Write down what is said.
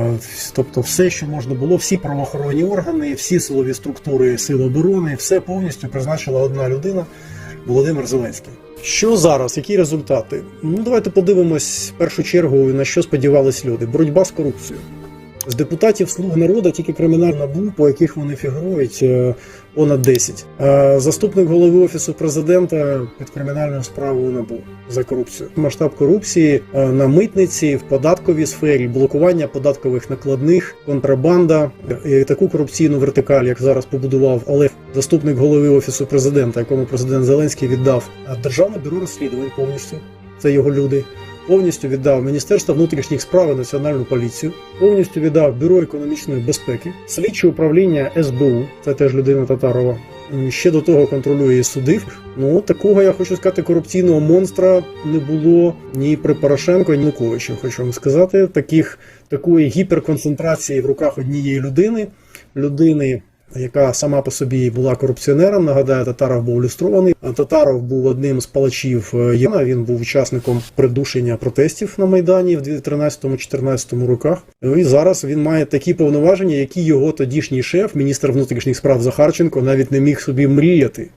Е, Тобто, все, що можна було, всі правоохоронні органи, всі силові структури Сил оборони, все повністю призначила одна людина Володимир Зеленський. Що зараз? Які результати? Ну давайте подивимось в першу чергу на що сподівались люди. Боротьба з корупцією. З депутатів слуг народу тільки кримінальна набу, по яких вони фігурують, е, понад 10. Е, Заступник голови офісу президента під кримінальною справою набу за корупцію. Масштаб корупції е, на митниці, в податковій сфері, блокування податкових накладних, контрабанда і таку корупційну вертикаль, як зараз побудував Олег, заступник голови офісу президента, якому президент Зеленський віддав державне бюро розслідувань повністю. Це його люди. Повністю віддав Міністерство внутрішніх справ і Національну поліцію, повністю віддав Бюро економічної безпеки, слідче управління СБУ, це теж людина Татарова. Ще до того контролює і судив. Ну такого я хочу сказати, корупційного монстра не було ні при Порошенко, ні Януковичі. Хочу вам сказати, таких такої гіперконцентрації в руках однієї людини, людини. Яка сама по собі була корупціонером, нагадаю, Татаров був люстрований. Татаров був одним з палачів Єна. Яна. Він був учасником придушення протестів на майдані в 2013-2014 роках. Ну, І зараз він має такі повноваження, які його тодішній шеф, міністр внутрішніх справ Захарченко, навіть не міг собі мріяти.